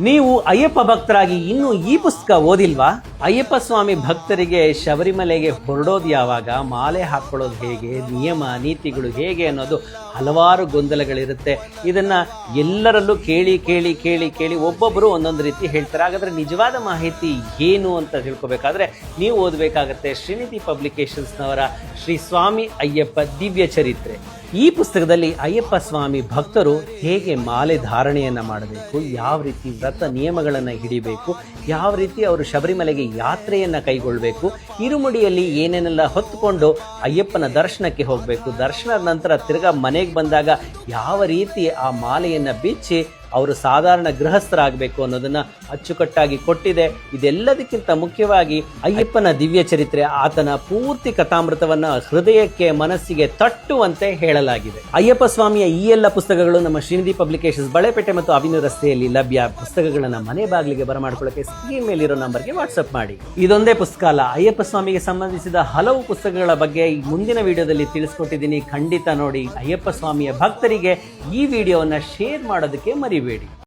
ನೀವು ಅಯ್ಯಪ್ಪ ಭಕ್ತರಾಗಿ ಇನ್ನೂ ಈ ಪುಸ್ತಕ ಓದಿಲ್ವಾ? ಅಯ್ಯಪ್ಪ ಸ್ವಾಮಿ ಭಕ್ತರಿಗೆ ಶಬರಿಮಲೆಗೆ ಹೊರಡೋದು ಯಾವಾಗ? ಮಾಲೆ ಹಾಕೊಳ್ಳೋದು ಹೇಗೆ? ನಿಯಮ, ನೀತಿಗಳು ಹೇಗೆ ಅನ್ನೋದು ಹಲವಾರು ಗೊಂದಲಗಳಿರುತ್ತೆ. ಇದನ್ನ ಎಲ್ಲರಲ್ಲೂ ಕೇಳಿ ಕೇಳಿ ಕೇಳಿ ಕೇಳಿ ಒಬ್ಬೊಬ್ಬರು ಒಂದೊಂದು ರೀತಿ ಹೇಳ್ತಾರೆ. ಹಾಗಾದ್ರೆ ನಿಜವಾದ ಮಾಹಿತಿ ಏನು ಅಂತ ತಿಳ್ಕೊಬೇಕಾದ್ರೆ ನೀವು ಓದಬೇಕಾಗತ್ತೆ ಶ್ರೀನಿಧಿ ಪಬ್ಲಿಕೇಶನ್ಸ್ನವರ ಶ್ರೀ ಸ್ವಾಮಿ ಅಯ್ಯಪ್ಪ ದಿವ್ಯ ಚರಿತ್ರೆ. ಈ ಪುಸ್ತಕದಲ್ಲಿ ಅಯ್ಯಪ್ಪ ಸ್ವಾಮಿ ಭಕ್ತರು ಹೇಗೆ ಮಾಲೆ ಧಾರಣೆಯನ್ನು ಮಾಡಬೇಕು, ಯಾವ ರೀತಿ ವ್ರತ ನಿಯಮಗಳನ್ನು ಹಿಡಿಬೇಕು, ಯಾವ ರೀತಿ ಅವರು ಶಬರಿಮಲೆಗೆ ಯಾತ್ರೆಯನ್ನು ಕೈಗೊಳ್ಳಬೇಕು ಇರುಮುಡಿಯಲ್ಲಿ ಏನೇನೆಲ್ಲ ಹೊತ್ತುಕೊಂಡು ಅಯ್ಯಪ್ಪನ ದರ್ಶನಕ್ಕೆ ಹೋಗಬೇಕು, ದರ್ಶನದ ನಂತರ ತಿರ್ಗಾ ಮನೆಗೆ ಬಂದಾಗ ಯಾವ ರೀತಿ ಆ ಮಾಲೆಯನ್ನ ಬಿಚ್ಚಿ ಅವರು ಸಾಧಾರಣ ಗೃಹಸ್ಥರಾಗಬೇಕು ಅನ್ನೋದನ್ನ ಅಚ್ಚುಕಟ್ಟಾಗಿ ಕೊಟ್ಟಿದೆ. ಇದೆಲ್ಲದಕ್ಕಿಂತ ಮುಖ್ಯವಾಗಿ ಅಯ್ಯಪ್ಪನ ದಿವ್ಯ ಚರಿತ್ರೆ, ಆತನ ಪೂರ್ತಿ ಕಥಾಮೃತವನ್ನ ಹೃದಯಕ್ಕೆ ಮನಸ್ಸಿಗೆ ತಟ್ಟುವಂತೆ ಹೇಳಲಾಗಿದೆ. ಅಯ್ಯಪ್ಪ ಸ್ವಾಮಿಯ ಈ ಎಲ್ಲ ಪುಸ್ತಕಗಳು ನಮ್ಮ ಶ್ರೀನಿಧಿ ಪಬ್ಲಿಕೇಶನ್ಸ್ ಬಳೆಪೇಟೆ ಮತ್ತು ಅವಿನ ರಸ್ತೆಯಲ್ಲಿ ಲಭ್ಯ. ಪುಸ್ತಕಗಳನ್ನು ಮನೆ ಬಾಗಿಲಿಗೆ ಬರಮಾಡ್ಕೊಳ್ಳೋಕೆ ಸ್ಕ್ರೀನ್ ಮೇಲಿರೋ ನಂಬರ್ಗೆ ವಾಟ್ಸಪ್ ಮಾಡಿ. ಇದೊಂದೇ ಪುಸ್ತಕ ಅಲ್ಲ ಅಯ್ಯಪ್ಪ ಸ್ವಾಮಿಗೆ ಸಂಬಂಧಿಸಿದ ಹಲವು ಪುಸ್ತಕಗಳ ಬಗ್ಗೆ ಮುಂದಿನ ವಿಡಿಯೋದಲ್ಲಿ ತಿಳಿಸ್ಕೊಟ್ಟಿದ್ದೀನಿ. ಖಂಡಿತ ನೋಡಿ. ಅಯ್ಯಪ್ಪ ಸ್ವಾಮಿಯ ಭಕ್ತರಿಗೆ ಈ ವಿಡಿಯೋವನ್ನ ಶೇರ್ ಮಾಡೋದಕ್ಕೆ ಮರಿಬೇಡಿ.